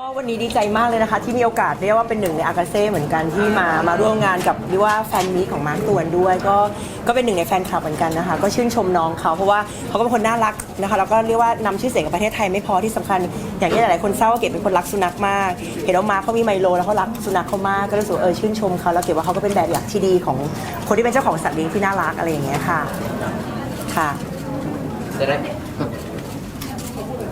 ก็วันนี้ดีใจมากเลยนะคะ ที่มีโอกาสเรียกว่าเป็นหนึ่งในอากาเซ่เหมือนกันที่มามาร่วมงานกับเรียกว่าแฟนมีตของมาร์คตวนด้วย ก็ก็เป็นหนึ่งในแฟนคลับเหมือนกันนะคะ ก็ชื่นชมน้องเขาเพราะว่าเขาก็เป็นคนน่ารักนะคะแล้วก็เรียกว่านำชื่อเสียงกับประเทศไทยไม่พอที่สำคัญ อย่างที่หลายๆคนทราบว่าเกดเป็นคนรักสุนัขมาก เห็นว่ามาร์คเขามีไมโลแล้วเขารักสุนัขเขามากก็รู้สึกว่าเออชื่นชมเขาแล้วเกดว่าเขาก็เป็นแบบอย่างที่ดีของคนที่เป็นเจ้าของสัตว์เลี้ยงที่น่ารักอะไรอย่างเงี้ยค่ะค่ะ จะได้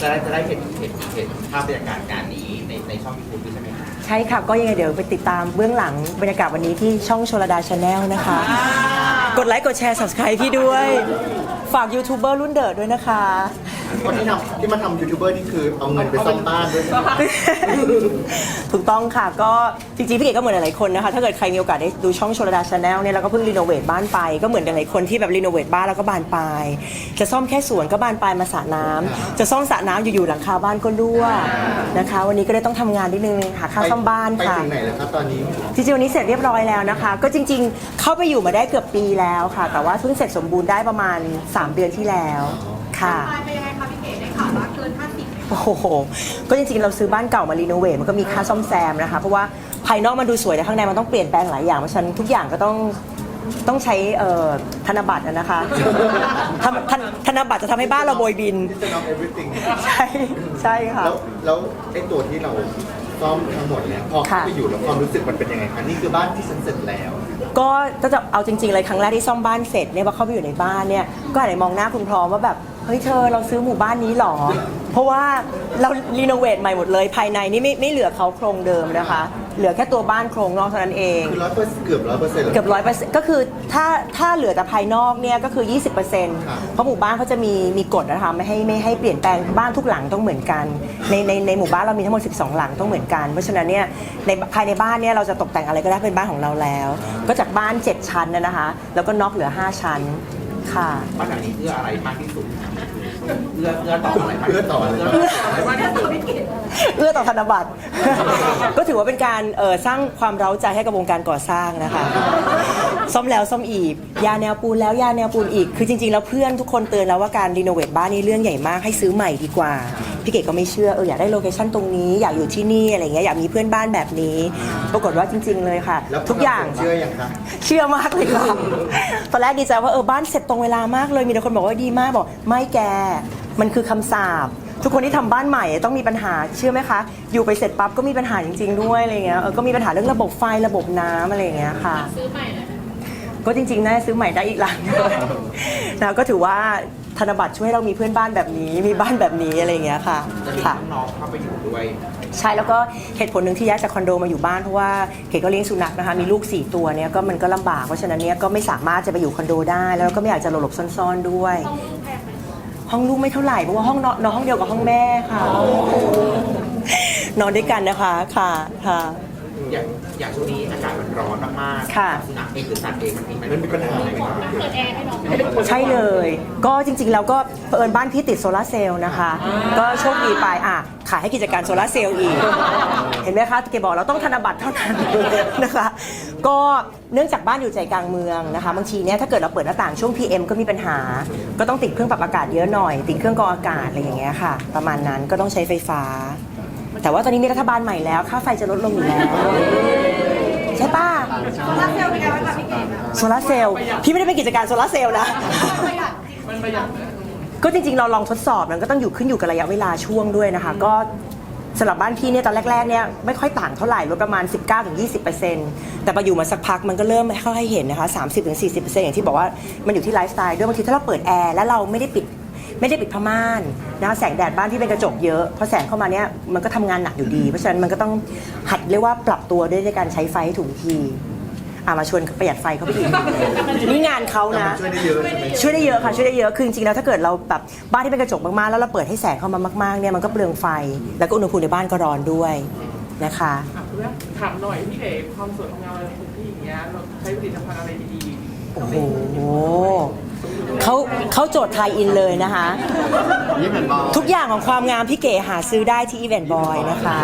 จะได้จะได้เห็นเห็นเห็นภาพบรรยากาศงานนี้ในใน ช่องยูทูบใช่ไหมคะใช่ค่ะก็ยังไงเดี๋ยวไปติดตามเบื้องหลังบรรยากาศวันนี้ที่ช่องโชลดาชาแนลนะคะ กดไลค์กดแชร์ subscribe พี่ด้วย ฝากยูทูบเบอร์รุ่นเดิดด้วยนะคะ คนที่ทำที่มาทำยูทูบเบอร์นี่คือเอาเงินไปซ่อมบ้านด้วยใช่ไหมถูกต้องค่ะ ก็จริงๆ พี่เกดก็เหมือนหลายๆคนนะคะ ถ้าเกิดใครมีโอกาสได้ดูช่องโชลดาชาแนลเนี่ยเราก็เพิ่งรีโนเวทบ้านไป ก็เหมือนหลายๆคนที่แบบรีโนเวทบ้านแล้วก็บานปลาย จะซ่อมแค่สวนก็บานปลายมาสระน้ำจะซ่อมสระน้ำอยู่ๆหลังคาบ้านก็รั่วนะคะ วันนี้ก็เลยต้องทำงานนิดนึงหาค่าซ่อมบ้านไปค่ะ ถึงไหนแล้วครับตอนนี้ จริงๆวันนี้เสร็จเรียบร้อยแล้วนะคะ ก็จริงๆ เข้าไปอยู่มาได้เกือบปีแล้วค่ะ แต่ว่าเพิ่งเสร็จสมบูรณ์ได้ประมาณ 3 เดือนที่แล้วค่ะเป็นยังไง วว่าเกิน 50โอ้โห ก็จริงๆ เราซื้อบ้านเก่ามารีโนเวทมันก็มีค่าซ่อมแซมนะคะ เพราะว่าภายนอกมันดูสวยแต่ข้างในมันต้องเปลี่ยนแปลงหลายอย่าง เพราะฉะนั้นทุกอย่างก็ต้องต้องใช้เอ่อธนบัตรอะนะคะธนธนธนบัตรจะทำให้บ้านเราโบยบินจะนำ everything ใช่ใช่ค่ะ แล้วแล้วไอ้ตัวที่เราซ่อมทั้งหมดเนี่ยพอเข้าค่ะ ไปอยู่แล้วความรู้สึกมันเป็นยังไงคะนี่คือบ้านที่ฉันเสร็จแล้ว ก็ถ้าจะเอาจริงๆเลยครั้งแรกที่ซ่อมบ้านเสร็จเนี่ยพอเข้าไปอยู่ในบ้านเนี่ยก็อาจจะมองหน้าคุณพร้อมว่าแบบ เฮ้ยเธอเราซื้อหมู่บ้านนี้หรอ เพราะว่าเรารีโนเวทใหม่หมดเลยภายในนี่ไม่ไม่เหลือเขาโครงเดิมนะคะ เหลือแค่ตัวบ้านโครงนอกเท่านั้นเอง คือร้อยเปอร์เกือบร้อยเปอร์เซ็นต์เลยเกือบร้อยเปอร์เซ็นต์ก็คือถ้าถ้าเหลือแต่ภายนอกเนี่ยก็คือ 20%เครับเพราะหมู่บ้านเขาจะมีมีกฎนะคะไม่ให้ไม่ให้เปลี่ยนแปลงบ้านทุกหลังต้องเหมือนกัน ในในในหมู่บ้านเรามีทั้งหมด 12 หลังต้องเหมือนกัน เพราะฉะนั้นเนี่ยในภายในบ้านเนี่ยเราจะตกแต่งอะไรก็ได้เป็นบ้านของเราแล้ว ก็จากบ้าน 7 ชั้นนะนะคะ แล้วก็น็อกเหลือ 5 ชั้นค่ะ บ้านหลังนี้เอื้ออะไรมากที่สุด เอื้อเอื้อต่ออะไรมากเพื่อต่อเลยเอื้อต่ออะไรมากที่สุดเอื้อต่อธนบัตร ก็ถือว่าเป็นการเอ่อสร้างความเร้าใจให้กับวงการก่อสร้างนะคะ ซ่อมแล้วซ่อมอีก ยาแนวปูนแล้วยาแนวปูนอีก คือจริงๆ แล้วเพื่อนทุกคนเตือนแล้วว่าการรีโนเวทบ้านนี่เรื่องใหญ่มากให้ซื้อใหม่ดีกว่า พี่เกดก็ไม่เชื่อเอออยากได้โลเคชั่นตรงนี้อยากอยู่ที่นี่อะไรเงี้ยอยากมีเพื่อนบ้านแบบนี้ ปรากฏว่าจริง ๆ เลยค่ะ แล้วทุกอย่างเชื่อยังคะเชื่อมากเลยค่ะตอนแรกดีใจว่าเออบ้านเสร็จตรงเวลามากเลยมีแต่คนบอกว่าดีมากบอกไม่แกมันคือคำสาปทุกคนที่ทำบ้านใหม่ต้องมีปัญหาเชื่อไหมคะ อยู่ไปเสร็จปั๊บก็มีปัญหาจริง ๆ ด้วยอะไรเงี้ยเออก็มีปัญหาเรื่องระบบไฟระบบน้ำอะไรอย่างเงี้ยค่ะซื้อใหม่เลยก็จริงๆน่าจะซื้อใหม่ได้อีกหลังเลยนะก็ถือว่า ธนบัตรช่วยให้เรามีเพื่อนบ้านแบบนี้ มีบ้านแบบนี้อะไรอย่างเงี้ยค่ะจะมีค่ะ น้องๆเข้าไปอยู่ด้วย ใช่แล้วก็เหตุผลหนึ่งที่ย้ายจากคอนโดมาอยู่บ้านเพราะว่าเกดก็เลี้ยงสุนัขนะคะมีลูก 4 ตัวเนี่ยก็มันก็ลำบากเพราะฉะนั้นเนี่ยก็ไม่สามารถจะไปอยู่คอนโดได้ แล้วก็ไม่อยากจะหลบๆซ่อนๆด้วยต้องลูกแพงไหมห้องลูกไม่เท่าไหร่เพราะว่าห้องนอนนอนห้องเดียวกับห้องแม่ค่ะ นอนด้วยกันนะคะค่ะค่ะ อย่างอย่างช่วงนี้อากาศมันร้อนมากๆค่ะ สุนัขเองหรือสัตว์เองมันมีมันมีปัญหาอะไรไหมเปิดแอร์ให้น้องไหมใช่เลย ก็จริงๆ แล้วก็เผอิญบ้านพี่ติดโซลาร์เซลล์นะคะ ก็โชคดีไปอะ ขายให้กิจการโซลาร์เซลล์อีก เห็นไหมคะเกบอกเราต้องธนบัตรเท่านั้นนะคะ ก็เนื่องจากบ้านอยู่ใจกลางเมืองนะคะ บางทีเนี่ยถ้าเกิดเราเปิดหน้าต่างช่วง PM ก็มีปัญหา ก็ต้องติดเครื่องปรับอากาศเยอะหน่อย ติดเครื่องกรองอากาศอะไรอย่างเงี้ยค่ะ ประมาณนั้นก็ต้องใช้ไฟฟ้า แต่ว่าตอนนี้มีรัฐบาลใหม่แล้ว ค่าไฟจะลดลงอยู่แล้ว ใช่ป้าโซลาร์เซลล์เป็นไงบ้างคะพี่เก๋นะโซลาร์เซลล์พี่ไม่ได้เป็นกิจการโซลาร์เซลล์นะประหยัดจริงก็จริงๆ เราลองทดสอบมันก็ต้องอยู่ขึ้นอยู่กับระยะเวลาช่วงด้วยนะคะ ก็สำหรับบ้านพี่เนี่ยตอนแรกๆเนี่ยไม่ค่อยต่างเท่าไหร่ลดประมาณ 19-20%แต่พออยู่มาสักพักมันก็เริ่มเข้าให้เห็นนะคะ 30-40%อย่างที่บอกว่ามันอยู่ที่ไลฟ์สไตล์ด้วยบางทีถ้าเราเปิดแอร์แล้วเราไม่ได้ปิด ไม่ได้ปิดผ้าม่านนะคะแสงแดดบ้านที่เป็นกระจกเยอะพอแสงเข้ามาเนี่ยมันก็ทำงานหนักอยู่ดี เพราะฉะนั้นมันก็ต้องหัดเรียกว่าปรับตัวด้วยในการใช้ไฟให้ถูกวิธีอะมาชวนประหยัดไฟเขาไปอีกนี่งานเขาแต่นะมันช่วยได้เยอะใช่ไหมช่วยได้เยอะค่ะช่วยได้เยอะคือจริงๆแล้วถ้าเกิดเราแบบบ้านที่เป็นกระจกมากๆ แล้วเราเปิดให้แสงเข้ามามากๆเนี่ยมันก็เปลืองไฟ แล้วก็อุณหภูมิในบ้านก็ร้อนด้วยนะคะ ถามเพื่อนถามหน่อยพี่เอ๋ความสวยความงามอะไรของพี่อย่างเงี้ยเราใช้ผลิตภัณฑ์อะไรดีๆ โอ้โหเขาเขาโจทย์ไทยอินเลยนะคะนี่เป็นบอลทุกอย่างของความงามพี่เก๋หาซื้อได้ที่อีเวนต์บอยนะคะ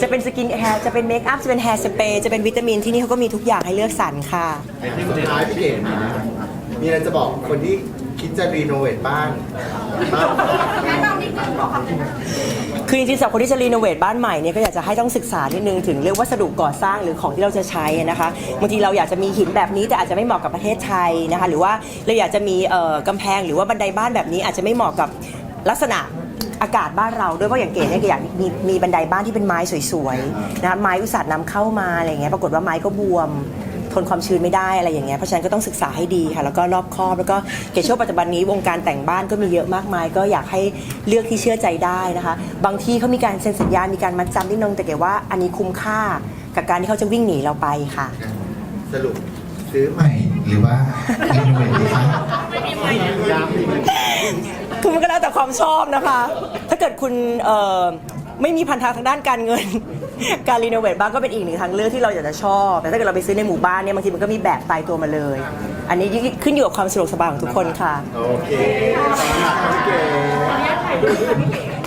จะเป็นสกินแฮร์ จะเป็นเมคอัพ จะเป็นแฮร์สเปรย์ จะเป็นวิตามินที่นี่เขาก็มีทุกอย่างให้เลือกสรรค่ะสุดท้ายพี่เก๋มีอะไรจะบอกคนที่คิดจะรีโนเวทบ้าน คือจริงๆสำหรับคนที่จะรีโนเวทบ้านใหม่เนี่ยก็อยากจะให้ต้องศึกษานิดนึงถึงเรื่องวัสดุก่อสร้างหรือของที่เราจะใช้นะคะบางทีเราอยากจะมีหินแบบนี้แต่อาจจะไม่เหมาะกับประเทศไทยนะคะหรือว่าเราอยากจะมีเอ่อกำแพงหรือว่าบันไดบ้านแบบนี้อาจจะไม่เหมาะกับลักษณะอากาศบ้านเราด้วยเพราะอย่างเก๋เนี่ยก็อยากมีมีบันไดบ้านที่เป็นไม้สวยๆนะคะไม้อุตสาห์นำเข้ามาอะไรอย่างเงี้ยปรากฏว่าไม้ก็บวม นความชื้นไม่ได้อะไรอย่างเงี้ยเพราะฉะนั้นก็ต้องศึกษาให้ดีค่ะแล้วก็รอบคอบแล้วก็เกดเชื่อว่าปัจจุบันนี้วงการแต่งบ้านก็มีเยอะมากมาย ก็อยากให้เลือกที่เชื่อใจได้นะคะ บางที่เขามีการเซ็นสัญญา มีการมัดจำนิดนึงแต่เกดว่าอันนี้คุ้มค่ากับการที่เขาจะวิ่งหนีเราไปค่ะ สรุปซื้อใหใหม่หรือว่ารีโนเวทดีคะคือมันก็แล้วแต่ความชอบนะคะ ถ้าเกิดคุณเอ่อ ไม่มีพันธะทางด้านการเงิน การรีโนเวทบ้านก็เป็นอีกหนึ่งทางเลือกที่เราอยากจะชอบ แต่ถ้าเกิดเราไปซื้อในหมู่บ้านเนี่ยบางทีมันก็มีแบบตายตัวมาเลย อันนี้ขึ้นอยู่กับความสะดวกสบายของทุกคนค่ะ โอเคขอบคุณค่ะพี่เก๋